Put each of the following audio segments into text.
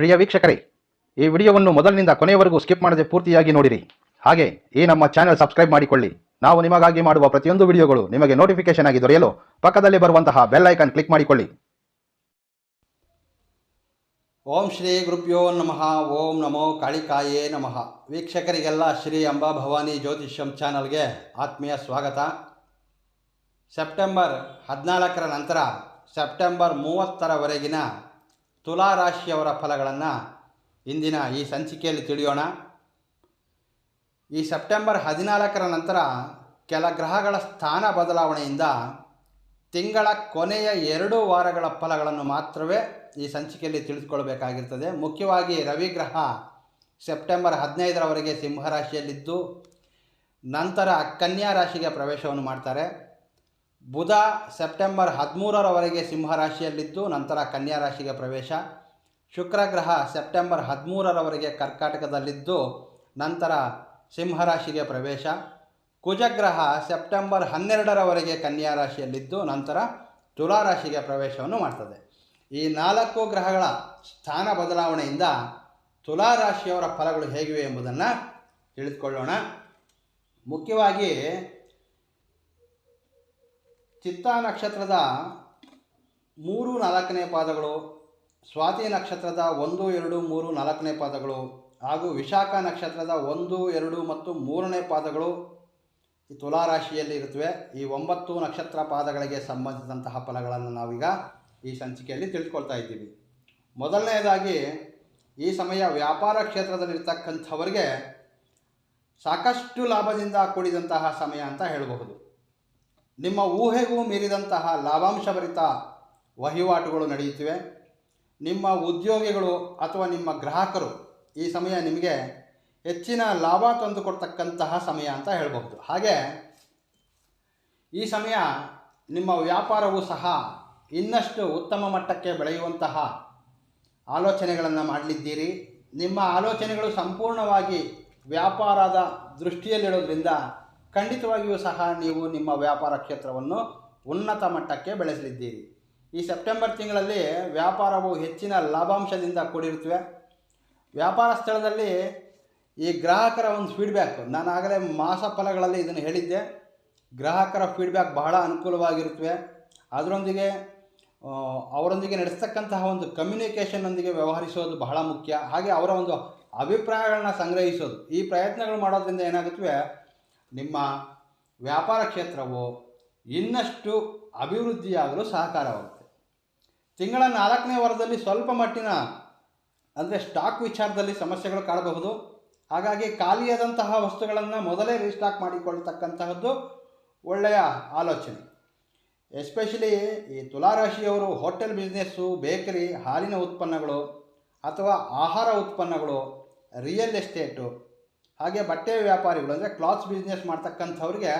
ಪ್ರಿಯ ವೀಕ್ಷಕರೇ, ಈ ವಿಡಿಯೋವನ್ನು ಮೊದಲಿನಿಂದ ಕೊನೆಯವರೆಗೂ ಸ್ಕಿಪ್ ಮಾಡದೆ ಪೂರ್ತಿಯಾಗಿ ನೋಡಿರಿ. ಹಾಗೆ ಈ ನಮ್ಮ ಚಾನೆಲ್ ಸಬ್ಸ್ಕ್ರೈಬ್ ಮಾಡಿಕೊಳ್ಳಿ. ನಾವು ನಿಮಗಾಗಿ ಮಾಡುವ ಪ್ರತಿಯೊಂದು ವಿಡಿಯೋಗಳು ನಿಮಗೆ ನೋಟಿಫಿಕೇಶನ್ ಆಗಿ ದೊರೆಯಲು ಪಕ್ಕದಲ್ಲಿ ಬರುವಂತಹ ಬೆಲ್ ಐಕಾನ್ ಕ್ಲಿಕ್ ಮಾಡಿಕೊಳ್ಳಿ. ಓಂ ಶ್ರೀ ಗುರುಭ್ಯೋ ನಮಃ, ಓಂ ನಮೋ ಕಾಳಿಕಾಯೇ ನಮಃ. ವೀಕ್ಷಕರಿಗೆಲ್ಲ ಶ್ರೀ ಅಂಬಾ ಭವಾನಿ ಜ್ಯೋತಿಷ್ಯಂ ಚಾನಲ್ಗೆ ಆತ್ಮೀಯ ಸ್ವಾಗತ. ಸೆಪ್ಟೆಂಬರ್ ಹದಿನಾಲ್ಕರ ನಂತರ ಸೆಪ್ಟೆಂಬರ್ ಮೂವತ್ತರವರೆಗಿನ ತುಲಾ ರಾಶಿಯವರ ಫಲಗಳನ್ನು ಇಂದಿನ ಈ ಸಂಚಿಕೆಯಲ್ಲಿ ತಿಳಿಯೋಣ. ಈ ಸೆಪ್ಟೆಂಬರ್ ಹದಿನಾಲ್ಕರ ನಂತರ ಕೆಲ ಗ್ರಹಗಳ ಸ್ಥಾನ ಬದಲಾವಣೆಯಿಂದ ತಿಂಗಳ ಕೊನೆಯ ಎರಡು ವಾರಗಳ ಫಲಗಳನ್ನು ಮಾತ್ರವೇ ಈ ಸಂಚಿಕೆಯಲ್ಲಿ ತಿಳಿದುಕೊಳ್ಬೇಕಾಗಿರ್ತದೆ. ಮುಖ್ಯವಾಗಿ ರವಿಗ್ರಹ ಸೆಪ್ಟೆಂಬರ್ ಹದಿನೈದರವರೆಗೆ ಸಿಂಹರಾಶಿಯಲ್ಲಿದ್ದು, ನಂತರ ಕನ್ಯಾ ರಾಶಿಗೆ ಪ್ರವೇಶವನ್ನು ಮಾಡ್ತಾರೆ. ಬುಧ ಸೆಪ್ಟೆಂಬರ್ ಹದಿಮೂರರವರೆಗೆ ಸಿಂಹರಾಶಿಯಲ್ಲಿದ್ದು, ನಂತರ ಕನ್ಯಾ ರಾಶಿಗೆ ಪ್ರವೇಶ. ಶುಕ್ರ ಗ್ರಹ ಸೆಪ್ಟೆಂಬರ್ ಹದಿಮೂರರವರೆಗೆ ಕರ್ಕಾಟಕದಲ್ಲಿದ್ದು, ನಂತರ ಸಿಂಹರಾಶಿಗೆ ಪ್ರವೇಶ. ಕುಜಗ್ರಹ ಸೆಪ್ಟೆಂಬರ್ ಹನ್ನೆರಡರವರೆಗೆ ಕನ್ಯಾ ರಾಶಿಯಲ್ಲಿದ್ದು, ನಂತರ ತುಲಾ ರಾಶಿಗೆ ಪ್ರವೇಶವನ್ನು ಮಾಡ್ತದೆ. ಈ ನಾಲ್ಕು ಗ್ರಹಗಳ ಸ್ಥಾನ ಬದಲಾವಣೆಯಿಂದ ತುಲಾ ರಾಶಿಯವರ ಫಲಗಳು ಹೇಗಿವೆ ಎಂಬುದನ್ನು ತಿಳಿದುಕೊಳ್ಳೋಣ. ಮುಖ್ಯವಾಗಿ ಚಿತ್ತಾ ನಕ್ಷತ್ರದ ಮೂರು ನಾಲ್ಕನೇ ಪಾದಗಳು, ಸ್ವಾತಿ ನಕ್ಷತ್ರದ ಒಂದು, ಎರಡು, ಮೂರು, ನಾಲ್ಕನೇ ಪಾದಗಳು ಹಾಗೂ ವಿಶಾಖ ನಕ್ಷತ್ರದ ಒಂದು, ಎರಡು ಮತ್ತು ಮೂರನೇ ಪಾದಗಳು ಈ ತುಲಾ ರಾಶಿಯಲ್ಲಿ ಇರುತ್ತವೆ. ಈ ಒಂಬತ್ತು ನಕ್ಷತ್ರ ಪಾದಗಳಿಗೆ ಸಂಬಂಧಿಸಿದಂತಹ ಫಲಗಳನ್ನು ನಾವೀಗ ಈ ಸಂಚಿಕೆಯಲ್ಲಿ ತಿಳಿದುಕೊಳ್ತಾ ಇದ್ದೀವಿ. ಮೊದಲನೆಯದಾಗಿ ಈ ಸಮಯ ವ್ಯಾಪಾರ ಕ್ಷೇತ್ರದಲ್ಲಿರ್ತಕ್ಕಂಥವರಿಗೆ ಸಾಕಷ್ಟು ಲಾಭದಿಂದ ಕೂಡಿದಂತಹ ಸಮಯ ಅಂತ ಹೇಳಬಹುದು. ನಿಮ್ಮ ಊಹೆಗೂ ಮೀರಿದಂತಹ ಲಾಭಾಂಶಭರಿತ ವಹಿವಾಟುಗಳು ನಡೆಯುತ್ತಿವೆ. ನಿಮ್ಮ ಉದ್ಯೋಗಿಗಳು ಅಥವಾ ನಿಮ್ಮ ಗ್ರಾಹಕರು ಈ ಸಮಯ ನಿಮಗೆ ಹೆಚ್ಚಿನ ಲಾಭ ತಂದುಕೊಡ್ತಕ್ಕಂತಹ ಸಮಯ ಅಂತ ಹೇಳಬಹುದು. ಹಾಗೆ ಈ ಸಮಯ ನಿಮ್ಮ ವ್ಯಾಪಾರವು ಸಹ ಇನ್ನಷ್ಟು ಉತ್ತಮ ಮಟ್ಟಕ್ಕೆ ಬೆಳೆಯುವಂತಹ ಆಲೋಚನೆಗಳನ್ನು ಮಾಡಲಿದ್ದೀರಿ. ನಿಮ್ಮ ಆಲೋಚನೆಗಳು ಸಂಪೂರ್ಣವಾಗಿ ವ್ಯಾಪಾರದ ದೃಷ್ಟಿಯಲ್ಲಿಡೋದ್ರಿಂದ ಖಂಡಿತವಾಗಿಯೂ ಸಹ ನೀವು ನಿಮ್ಮ ವ್ಯಾಪಾರ ಕ್ಷೇತ್ರವನ್ನು ಉನ್ನತ ಮಟ್ಟಕ್ಕೆ ಬೆಳೆಸಲಿದ್ದೀರಿ. ಈ ಸೆಪ್ಟೆಂಬರ್ ತಿಂಗಳಲ್ಲಿ ವ್ಯಾಪಾರವು ಹೆಚ್ಚಿನ ಲಾಭಾಂಶದಿಂದ ಕೂಡಿರುತ್ತವೆ. ವ್ಯಾಪಾರ ಸ್ಥಳದಲ್ಲಿ ಈ ಗ್ರಾಹಕರ ಒಂದು ಫೀಡ್ಬ್ಯಾಕ್ ನಾನು ಆಗಲೇ ಮಾಸ ಫಲಗಳಲ್ಲಿ ಇದನ್ನು ಹೇಳಿದ್ದೆ. ಗ್ರಾಹಕರ ಫೀಡ್ಬ್ಯಾಕ್ ಬಹಳ ಅನುಕೂಲವಾಗಿರುತ್ತವೆ. ಅದರೊಂದಿಗೆ ಅವರೊಂದಿಗೆ ನಡೆಸ್ತಕ್ಕಂತಹ ಒಂದು ಕಮ್ಯುನಿಕೇಷನ್ನೊಂದಿಗೆ ವ್ಯವಹರಿಸೋದು ಬಹಳ ಮುಖ್ಯ. ಹಾಗೆ ಅವರ ಒಂದು ಅಭಿಪ್ರಾಯಗಳನ್ನ ಸಂಗ್ರಹಿಸೋದು. ಈ ಪ್ರಯತ್ನಗಳು ಮಾಡೋದ್ರಿಂದ ಏನಾಗುತ್ತವೆ? ನಿಮ್ಮ ವ್ಯಾಪಾರ ಕ್ಷೇತ್ರವು ಇನ್ನಷ್ಟು ಅಭಿವೃದ್ಧಿಯಾಗಲು ಸಹಕಾರವಾಗುತ್ತೆ. ತಿಂಗಳ ನಾಲ್ಕನೇ ವಾರದಲ್ಲಿ ಸ್ವಲ್ಪ ಮಟ್ಟಿನ, ಅಂದರೆ ಸ್ಟಾಕ್ ವಿಚಾರದಲ್ಲಿ ಸಮಸ್ಯೆಗಳು ಕಾಣಬಹುದು. ಹಾಗಾಗಿ ಖಾಲಿಯಾದಂತಹ ವಸ್ತುಗಳನ್ನು ಮೊದಲೇ ರೀಸ್ಟಾಕ್ ಮಾಡಿಕೊಳ್ತಕ್ಕಂತಹದ್ದು ಒಳ್ಳೆಯ ಆಲೋಚನೆ. ಎಸ್ಪೆಷಲಿ ಈ ತುಲಾರಾಶಿಯವರು ಹೋಟೆಲ್ ಬಿಸ್ನೆಸ್ಸು, ಬೇಕರಿ, ಹಾಲಿನ ಉತ್ಪನ್ನಗಳು ಅಥವಾ ಆಹಾರ ಉತ್ಪನ್ನಗಳು, ರಿಯಲ್ ಎಸ್ಟೇಟು ಹಾಗೆ ಬಟ್ಟೆ ವ್ಯಾಪಾರಿಗಳು ಅಂದರೆ ಕ್ಲಾತ್ಸ್ ಬಿಸ್ನೆಸ್ ಮಾಡ್ತಕ್ಕಂಥವ್ರಿಗೆ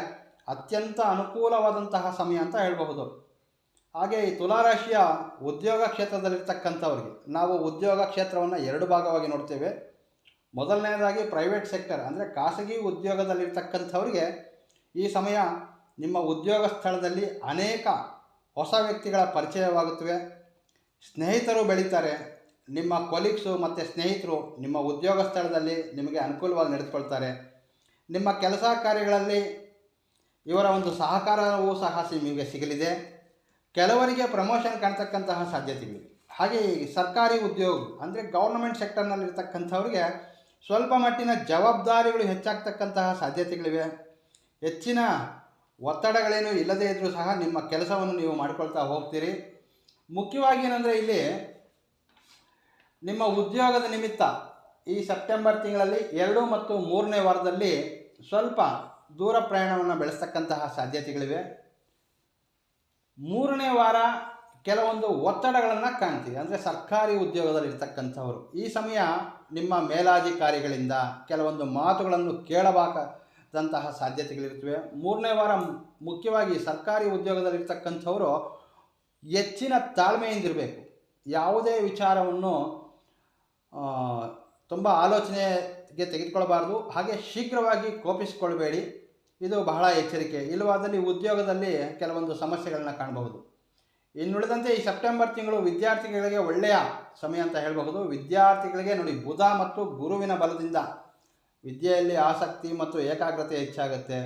ಅತ್ಯಂತ ಅನುಕೂಲವಾದಂತಹ ಸಮಯ ಅಂತ ಹೇಳಬಹುದು. ಹಾಗೆ ಈ ತುಲಾರಾಶಿಯ ಉದ್ಯೋಗ ಕ್ಷೇತ್ರದಲ್ಲಿರ್ತಕ್ಕಂಥವ್ರಿಗೆ, ನಾವು ಉದ್ಯೋಗ ಕ್ಷೇತ್ರವನ್ನು ಎರಡು ಭಾಗವಾಗಿ ನೋಡ್ತೇವೆ. ಮೊದಲನೇದಾಗಿ ಪ್ರೈವೇಟ್ ಸೆಕ್ಟರ್ ಅಂದರೆ ಖಾಸಗಿ ಉದ್ಯೋಗದಲ್ಲಿರ್ತಕ್ಕಂಥವ್ರಿಗೆ ಈ ಸಮಯ ನಿಮ್ಮ ಉದ್ಯೋಗ ಸ್ಥಳದಲ್ಲಿ ಅನೇಕ ಹೊಸ ವ್ಯಕ್ತಿಗಳ ಪರಿಚಯವಾಗುತ್ತವೆ. ಸ್ನೇಹಿತರು ಬೆಳೀತಾರೆ. ನಿಮ್ಮ ಕೊಲೀಗ್ಸು ಮತ್ತು ಸ್ನೇಹಿತರು ನಿಮ್ಮ ಉದ್ಯೋಗ ಸ್ಥಳದಲ್ಲಿ ನಿಮಗೆ ಅನುಕೂಲವಾಗಿ ನಡೆದುಕೊಳ್ತಾರೆ ನಿಮ್ಮ ಕೆಲಸ ಕಾರ್ಯಗಳಲ್ಲಿ ಇವರ ಒಂದು ಸಹಕಾರವೂ ಸಹ ನಿಮಗೆ ಸಿಗಲಿದೆ. ಕೆಲವರಿಗೆ ಪ್ರಮೋಷನ್ ಕಾಣ್ತಕ್ಕಂತಹ ಸಾಧ್ಯತೆಗಳು ಹಾಗೆ ಸರ್ಕಾರಿ ಉದ್ಯೋಗ ಅಂದರೆ ಗೌರ್ಮೆಂಟ್ ಸೆಕ್ಟರ್ನಲ್ಲಿರ್ತಕ್ಕಂಥವ್ರಿಗೆ ಸ್ವಲ್ಪ ಮಟ್ಟಿನ ಜವಾಬ್ದಾರಿಗಳು ಹೆಚ್ಚಾಗ್ತಕ್ಕಂತಹ ಸಾಧ್ಯತೆಗಳಿವೆ. ಹೆಚ್ಚಿನ ಒತ್ತಡಗಳೇನು ಇಲ್ಲದೇ ಇದ್ದರೂ ಸಹ ನಿಮ್ಮ ಕೆಲಸವನ್ನು ನೀವು ಮಾಡಿಕೊಳ್ತಾ ಹೋಗ್ತೀರಿ. ಮುಖ್ಯವಾಗಿ ಏನಂದರೆ ಇಲ್ಲಿ ನಿಮ್ಮ ಉದ್ಯೋಗದ ನಿಮಿತ್ತ ಈ ಸೆಪ್ಟೆಂಬರ್ ತಿಂಗಳಲ್ಲಿ ಎರಡು ಮತ್ತು ಮೂರನೇ ವಾರದಲ್ಲಿ ಸ್ವಲ್ಪ ದೂರ ಪ್ರಯಾಣವನ್ನು ಬೆಳೆಸ್ತಕ್ಕಂತಹ ಸಾಧ್ಯತೆಗಳಿವೆ. ಮೂರನೇ ವಾರ ಕೆಲವೊಂದು ಒತ್ತಡಗಳನ್ನು ಕಾಣ್ತೀವಿ. ಅಂದರೆ ಸರ್ಕಾರಿ ಉದ್ಯೋಗದಲ್ಲಿ ಇರ್ತಕ್ಕಂಥವರು ಈ ಸಮಯ ನಿಮ್ಮ ಮೇಲಾಧಿಕಾರಿಗಳಿಂದ ಕೆಲವೊಂದು ಮಾತುಗಳನ್ನು ಕೇಳಬಾಕದಂತಹ ಸಾಧ್ಯತೆಗಳಿರ್ತವೆ ಮೂರನೇ ವಾರ ಮುಖ್ಯವಾಗಿ ಸರ್ಕಾರಿ ಉದ್ಯೋಗದಲ್ಲಿರ್ತಕ್ಕಂಥವರು ಹೆಚ್ಚಿನ ತಾಳ್ಮೆಯಿಂದಿರಬೇಕು. ಯಾವುದೇ ವಿಚಾರವನ್ನು ತುಂಬ ಆಲೋಚನೆಗೆ ತೆಗೆದುಕೊಳ್ಬಾರ್ದು ಹಾಗೆ ಶೀಘ್ರವಾಗಿ ಕೋಪಿಸಿಕೊಳ್ಬೇಡಿ ಇದು ಬಹಳ ಎಚ್ಚರಿಕೆ. ಇಲ್ಲವಾದಲ್ಲಿ ಉದ್ಯೋಗದಲ್ಲಿ ಕೆಲವೊಂದು ಸಮಸ್ಯೆಗಳನ್ನ ಕಾಣಬಹುದು. ಇನ್ನುಳಿದಂತೆ ಈ ಸೆಪ್ಟೆಂಬರ್ ತಿಂಗಳು ವಿದ್ಯಾರ್ಥಿಗಳಿಗೆ ಒಳ್ಳೆಯ ಸಮಯ ಅಂತ ಹೇಳಬಹುದು. ವಿದ್ಯಾರ್ಥಿಗಳಿಗೆ ನೋಡಿ, ಬುಧ ಮತ್ತು ಗುರುವಿನ ಬಲದಿಂದ ವಿದ್ಯೆಯಲ್ಲಿ ಆಸಕ್ತಿ ಮತ್ತು ಏಕಾಗ್ರತೆ ಹೆಚ್ಚಾಗುತ್ತೆ.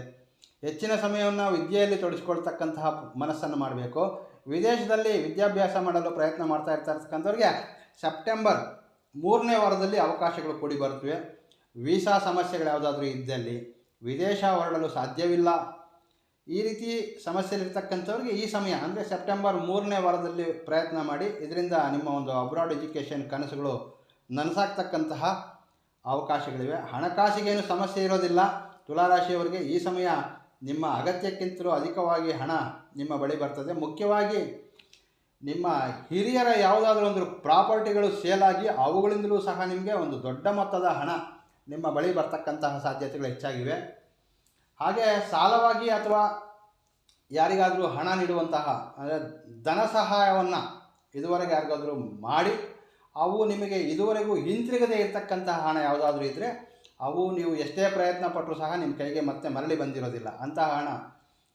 ಹೆಚ್ಚಿನ ಸಮಯವನ್ನು ವಿದ್ಯೆಯಲ್ಲಿ ತೊಡಗಿಸ್ಕೊಳ್ತಕ್ಕಂತಹ ಮನಸ್ಸನ್ನು ಮಾಡಬೇಕು. ವಿದೇಶದಲ್ಲಿ ವಿದ್ಯಾಭ್ಯಾಸ ಮಾಡಲು ಪ್ರಯತ್ನ ಮಾಡ್ತಾ ಇರ್ತಾ ಇರ್ತಕ್ಕಂಥವ್ರಿಗೆ ಸೆಪ್ಟೆಂಬರ್ ಮೂರನೇ ವಾರದಲ್ಲಿ ಅವಕಾಶಗಳು ಕೂಡಿ ಬರುತ್ತವೆ. ವೀಸಾ ಸಮಸ್ಯೆಗಳು ಯಾವುದಾದ್ರೂ ಇದ್ದಲ್ಲಿ ವಿದೇಶ ಹೊರಡಲು ಸಾಧ್ಯವಿಲ್ಲ. ಈ ರೀತಿ ಸಮಸ್ಯೆಲಿರ್ತಕ್ಕಂಥವ್ರಿಗೆ ಈ ಸಮಯ, ಅಂದರೆ ಸೆಪ್ಟೆಂಬರ್ ಮೂರನೇ ವಾರದಲ್ಲಿ ಪ್ರಯತ್ನ ಮಾಡಿ, ಇದರಿಂದ ನಿಮ್ಮ ಒಂದು ಅಬ್ರಾಡ್ ಎಜುಕೇಷನ್ ಕನಸುಗಳು ನನಸಾಗ್ತಕ್ಕಂತಹ ಅವಕಾಶಗಳಿವೆ. ಹಣಕಾಸಿಗೇನು ಸಮಸ್ಯೆ ಇರೋದಿಲ್ಲ. ತುಲಾರಾಶಿಯವರಿಗೆ ಈ ಸಮಯ ನಿಮ್ಮ ಅಗತ್ಯಕ್ಕಿಂತಲೂ ಅಧಿಕವಾಗಿ ಹಣ ನಿಮ್ಮ ಬಳಿ ಬರ್ತದೆ. ಮುಖ್ಯವಾಗಿ ನಿಮ್ಮ ಹಿರಿಯರ ಯಾವುದಾದ್ರೂ ಒಂದು ಪ್ರಾಪರ್ಟಿಗಳು ಸೇಲಾಗಿ ಅವುಗಳಿಂದಲೂ ಸಹ ನಿಮಗೆ ಒಂದು ದೊಡ್ಡ ಮೊತ್ತದ ಹಣ ನಿಮ್ಮ ಬಳಿ ಬರ್ತಕ್ಕಂತಹ ಸಾಧ್ಯತೆಗಳು ಹೆಚ್ಚಾಗಿವೆ. ಹಾಗೆ ಸಾಲವಾಗಿ ಅಥವಾ ಯಾರಿಗಾದರೂ ಹಣ ನೀಡುವಂತಹ, ಅಂದರೆ ಧನ ಸಹಾಯವನ್ನು ಇದುವರೆಗೆ ಯಾರಿಗಾದರೂ ಮಾಡಿ, ಅವು ನಿಮಗೆ ಇದುವರೆಗೂ ಹಿಂತಿರುಗದೇ ಇರತಕ್ಕಂತಹ ಹಣ ಯಾವುದಾದ್ರೂ ಇದ್ದರೆ ಅವು ನೀವು ಎಷ್ಟೇ ಪ್ರಯತ್ನ ಪಟ್ಟರೂ ಸಹ ನಿಮ್ಮ ಕೈಗೆ ಮತ್ತೆ ಮರಳಿ ಬಂದಿರೋದಿಲ್ಲ. ಅಂತಹ ಹಣ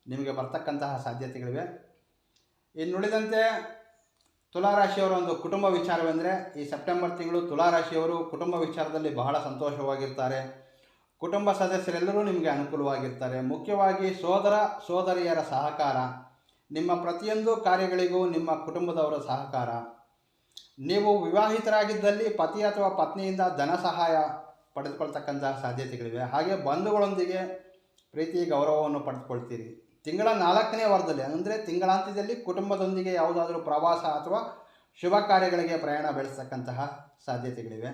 ನಿಮಗೆ ಬರ್ತಕ್ಕಂತಹ ಸಾಧ್ಯತೆಗಳಿವೆ. ಇನ್ನುಳಿದಂತೆ ತುಲಾರಾಶಿಯವರ ಒಂದು ಕುಟುಂಬ ವಿಚಾರವೆಂದರೆ ಈ ಸೆಪ್ಟೆಂಬರ್ ತಿಂಗಳು ತುಲಾರಾಶಿಯವರು ಕುಟುಂಬ ವಿಚಾರದಲ್ಲಿ ಬಹಳ ಸಂತೋಷವಾಗಿರ್ತಾರೆ. ಕುಟುಂಬ ಸದಸ್ಯರೆಲ್ಲರೂ ನಿಮಗೆ ಅನುಕೂಲವಾಗಿರ್ತಾರೆ. ಮುಖ್ಯವಾಗಿ ಸೋದರ, ಸೋದರಿಯರ ಸಹಕಾರ. ನಿಮ್ಮ ಪ್ರತಿಯೊಂದು ಕಾರ್ಯಗಳಿಗೂ ನಿಮ್ಮ ಕುಟುಂಬದವರ ಸಹಕಾರ. ನೀವು ವಿವಾಹಿತರಾಗಿದ್ದಲ್ಲಿ ಪತಿ ಅಥವಾ ಪತ್ನಿಯಿಂದ ಧನ ಸಹಾಯ ಪಡೆದುಕೊಳ್ತಕ್ಕಂತಹ ಸಾಧ್ಯತೆಗಳಿವೆ. ಹಾಗೆ ಬಂಧುಗಳೊಂದಿಗೆ ಪ್ರೀತಿ, ಗೌರವವನ್ನು ಪಡೆದುಕೊಳ್ತೀರಿ. ತಿಂಗಳ ನಾಲ್ಕನೇ ವಾರದಲ್ಲಿ, ಅಂದರೆ ತಿಂಗಳಾಂತ್ಯದಲ್ಲಿ ಕುಟುಂಬದೊಂದಿಗೆ ಯಾವುದಾದರೂ ಪ್ರವಾಸ ಅಥವಾ ಶುಭ ಕಾರ್ಯಗಳಿಗೆ ಪ್ರಯಾಣ ಬೆಳೆಸ್ತಕ್ಕಂತಹ ಸಾಧ್ಯತೆಗಳಿವೆ.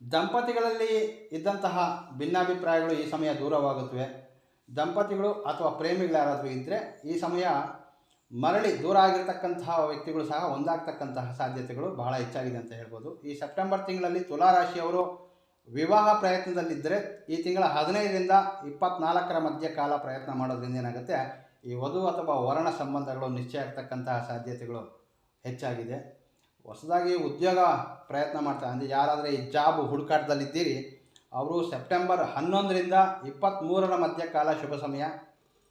ದಂಪತಿಗಳಲ್ಲಿ ಇದ್ದಂತಹ ಭಿನ್ನಾಭಿಪ್ರಾಯಗಳು ಈ ಸಮಯ ದೂರವಾಗುತ್ತವೆ. ದಂಪತಿಗಳು ಅಥವಾ ಪ್ರೇಮಿಗಳು ಯಾರಾದರೂ ಇದ್ದರೆ ಈ ಸಮಯ ಮರಳಿ ದೂರ ಆಗಿರ್ತಕ್ಕಂತಹ ವ್ಯಕ್ತಿಗಳು ಸಹ ಒಂದಾಗ್ತಕ್ಕಂತಹ ಸಾಧ್ಯತೆಗಳು ಬಹಳ ಹೆಚ್ಚಾಗಿದೆ ಅಂತ ಹೇಳ್ಬೋದು. ಈ ಸೆಪ್ಟೆಂಬರ್ ತಿಂಗಳಲ್ಲಿ ತುಲಾರಾಶಿಯವರು ವಿವಾಹ ಪ್ರಯತ್ನದಲ್ಲಿದ್ದರೆ ಈ ತಿಂಗಳ ಹದಿನೈದರಿಂದ ಇಪ್ಪತ್ನಾಲ್ಕರ ಮಧ್ಯ ಕಾಲ ಪ್ರಯತ್ನ ಮಾಡೋದ್ರಿಂದ ಏನಾಗುತ್ತೆ? ಈ ವಧು ಅಥವಾ ವರ್ಣ ಸಂಬಂಧಗಳು ನಿಶ್ಚಯ ಆಗ್ತಕ್ಕಂತಹ ಸಾಧ್ಯತೆಗಳು ಹೆಚ್ಚಾಗಿದೆ. ಹೊಸದಾಗಿ ಉದ್ಯೋಗ ಪ್ರಯತ್ನ ಮಾಡ್ತಾರೆ ಅಂದರೆ ಯಾರಾದರೆ ಈ ಜಾಬ್ ಹುಡುಕಾಟದಲ್ಲಿದ್ದೀರಿ, ಅವರು ಸೆಪ್ಟೆಂಬರ್ ಹನ್ನೊಂದರಿಂದ ಇಪ್ಪತ್ತ್ಮೂರರ ಮಧ್ಯ ಕಾಲ ಶುಭ ಸಮಯ.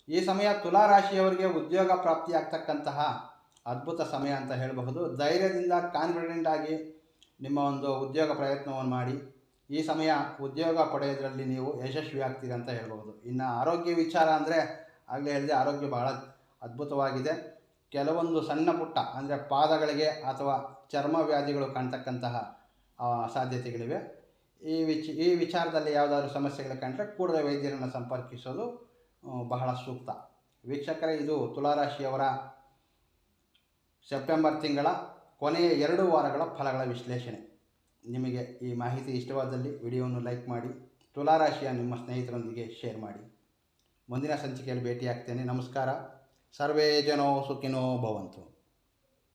ಈ ಸಮಯ ತುಲಾರಾಶಿಯವರಿಗೆ ಉದ್ಯೋಗ ಪ್ರಾಪ್ತಿಯಾಗ್ತಕ್ಕಂತಹ ಅದ್ಭುತ ಸಮಯ ಅಂತ ಹೇಳಬಹುದು. ಧೈರ್ಯದಿಂದ ಕಾನ್ಫಿಡೆಂಟ್ ಆಗಿ ನಿಮ್ಮ ಒಂದು ಉದ್ಯೋಗ ಪ್ರಯತ್ನವನ್ನು ಮಾಡಿ. ಈ ಸಮಯ ಉದ್ಯೋಗ ಪಡೆಯೋದ್ರಲ್ಲಿ ನೀವು ಯಶಸ್ವಿ ಆಗ್ತೀರಿ ಅಂತ ಹೇಳ್ಬೋದು. ಇನ್ನು ಆರೋಗ್ಯ ವಿಚಾರ ಅಂದರೆ ಆಗಲೇ ಹೇಳಿದೆ ಆರೋಗ್ಯ ಬಹಳ ಅದ್ಭುತವಾಗಿದೆ. ಕೆಲವೊಂದು ಸಣ್ಣ ಪುಟ್ಟ ಅಂದರೆ ಪಾದಗಳಿಗೆ ಅಥವಾ ಚರ್ಮ ವ್ಯಾಧಿಗಳು ಕಾಣ್ತಕ್ಕಂತಹ ಸಾಧ್ಯತೆಗಳಿವೆ. ಈ ವಿಚ, ಈ ವಿಚಾರದಲ್ಲಿ ಯಾವುದಾದ್ರೂ ಸಮಸ್ಯೆಗಳು ಕಂಡ್ರೆ ಕೂಡಲೇ ವೈದ್ಯರನ್ನು ಸಂಪರ್ಕಿಸೋದು ಬಹಳ ಸೂಕ್ತ. ವೀಕ್ಷಕರೇ, ಇದು ತುಲಾರಾಶಿಯವರ ಸೆಪ್ಟೆಂಬರ್ ತಿಂಗಳ ಕೊನೆಯ ಎರಡು ವಾರಗಳ ಫಲಗಳ ವಿಶ್ಲೇಷಣೆ. ನಿಮಗೆ ಈ ಮಾಹಿತಿ ಇಷ್ಟವಾದಲ್ಲಿ ವಿಡಿಯೋವನ್ನು ಲೈಕ್ ಮಾಡಿ ತುಲಾರಾಶಿಯ ನಿಮ್ಮ ಸ್ನೇಹಿತರೊಂದಿಗೆ ಶೇರ್ ಮಾಡಿ. ಮುಂದಿನ ಸಂಚಿಕೆಯಲ್ಲಿ ಭೇಟಿಯಾಗ್ತೇನೆ. ನಮಸ್ಕಾರ. ಸರ್ವೇ ಜನೋ ಸುಖಿನೋ ಭವಂತು.